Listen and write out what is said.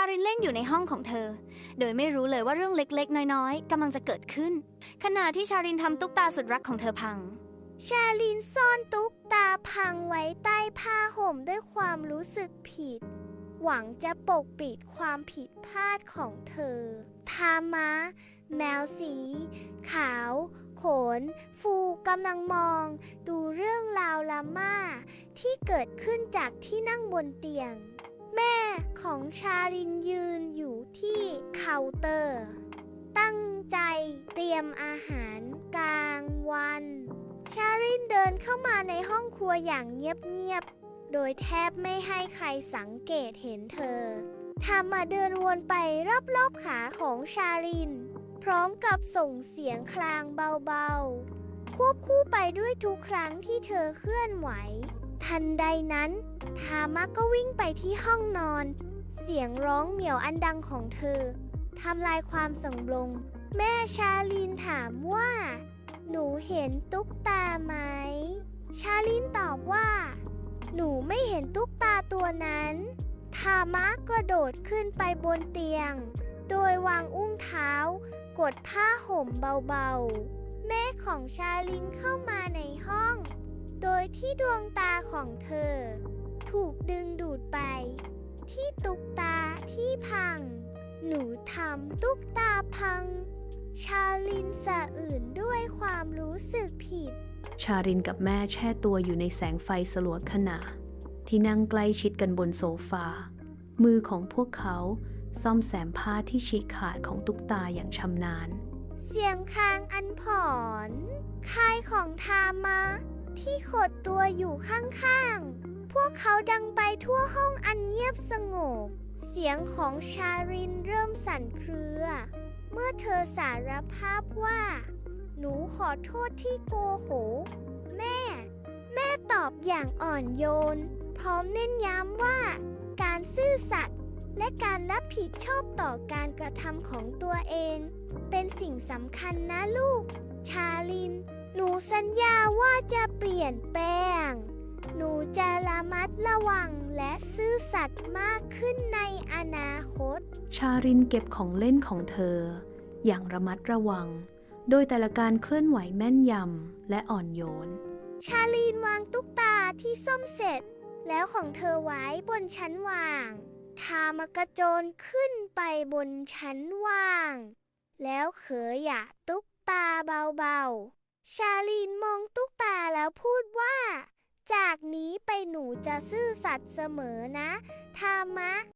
ารินเล่นอยู่ในห้องของเธอ โดยไม่รู้เลยว่าเรื่องเล็กๆ น้อยๆกำลังจะเกิดขึ้น ขณะที่ชารินทำตุ๊กตาสุดรักของเธอพัง ชาลินซ่อนตุ๊กตาพังไว้ใต้ผ้าห่มด้วยความรู้สึกผิด หวังจะปกปิดความผิดพลาดของเธอ ทามะ แมวสี ขาว ขน ฟูกำลังมอง ดูเรื่องราวลาม่า ที่เกิดขึ้นจากที่นั่งบนเตียง ของชาลินยืนอยู่ที่เคาน์เตอร์ ตั้งใจเตรียมอาหารกลางวัน ชารินเดินเข้ามาในห้องครัวอย่างเงียบๆ โดยแทบไม่ให้ใครสังเกตเห็นเธอทำมาเดินวนไปรอบๆขาของชาริน พร้อมกับส่งเสียงคลางเบาๆ ควบคู่ไปด้วยทุกครั้งที่เธอเคลื่อนไหว ทันใดนั้น ทามะก็วิ่งไปที่ห้องนอน เสียงร้องเหมียวอันดังของเธอทำลายความสงบลง แม่ชาลินถามว่า หนูเห็นตุ๊กตาไหม ชาลินตอบว่า หนูไม่เห็นตุ๊กตาตัวนั้นทามะกระโดดขึ้นไปบนเตียง โดยวางอุ้งเท้า กดผ้าห่มเบาๆ แม่ของชาลินเข้ามาในห้อง โดยที่ดวงตาของเธอ ถูกดึงดูดไป ที่ตุ๊กตาที่พัง หนูทำตุ๊กตาพัง ชาลินสะอื่นด้วยความรู้สึกผิด ชารินกับแม่แช่ตัวอยู่ในแสงไฟสลัวขณะ ที่นั่งใกล้ชิดกันบนโซฟา มือของพวกเขาซ่อมแซมผ้าที่ฉีกขาดของตุ๊กตาอย่างชำนาญ เสียงคางอันผ่อนคายของทามะที่ขดตัวอยู่ข้างๆ พวกเขาดังไปทั่วห้องอันเงียบสงบ เสียงของชารินเริ่มสั่นเครือ เมื่อเธอสารภาพว่า หนูขอโทษที่โกหกแม่ แม่ตอบอย่างอ่อนโยน พร้อมเน้นย้ำว่า การซื่อสัตย์และการรับผิดชอบต่อการกระทำของตัวเอง เป็นสิ่งสำคัญนะลูก ชาลิน หนูสัญญาว่าจะเปลี่ยนแปลง หนูจะระมัดระวังและซื่อสัตย์มากขึ้นในอนาคต ชารินเก็บของเล่นของเธอ อย่างระมัดระวัง โดยแต่ละการเคลื่อนไหวแม่นยำและอ่อนโยน ชาลีนวางตุ๊กตาที่ซ่อมเสร็จ แล้วของเธอไว้บนชั้นวางทามากระโจนขึ้นไปบนชั้นวาง แล้วเขยหยะตุ๊กตาเบาๆ ชาลีนมองตุ๊กตาแล้วพูดว่า จากนี้ไปหนูจะ ซื่อสัตย์เสมอนะทามะ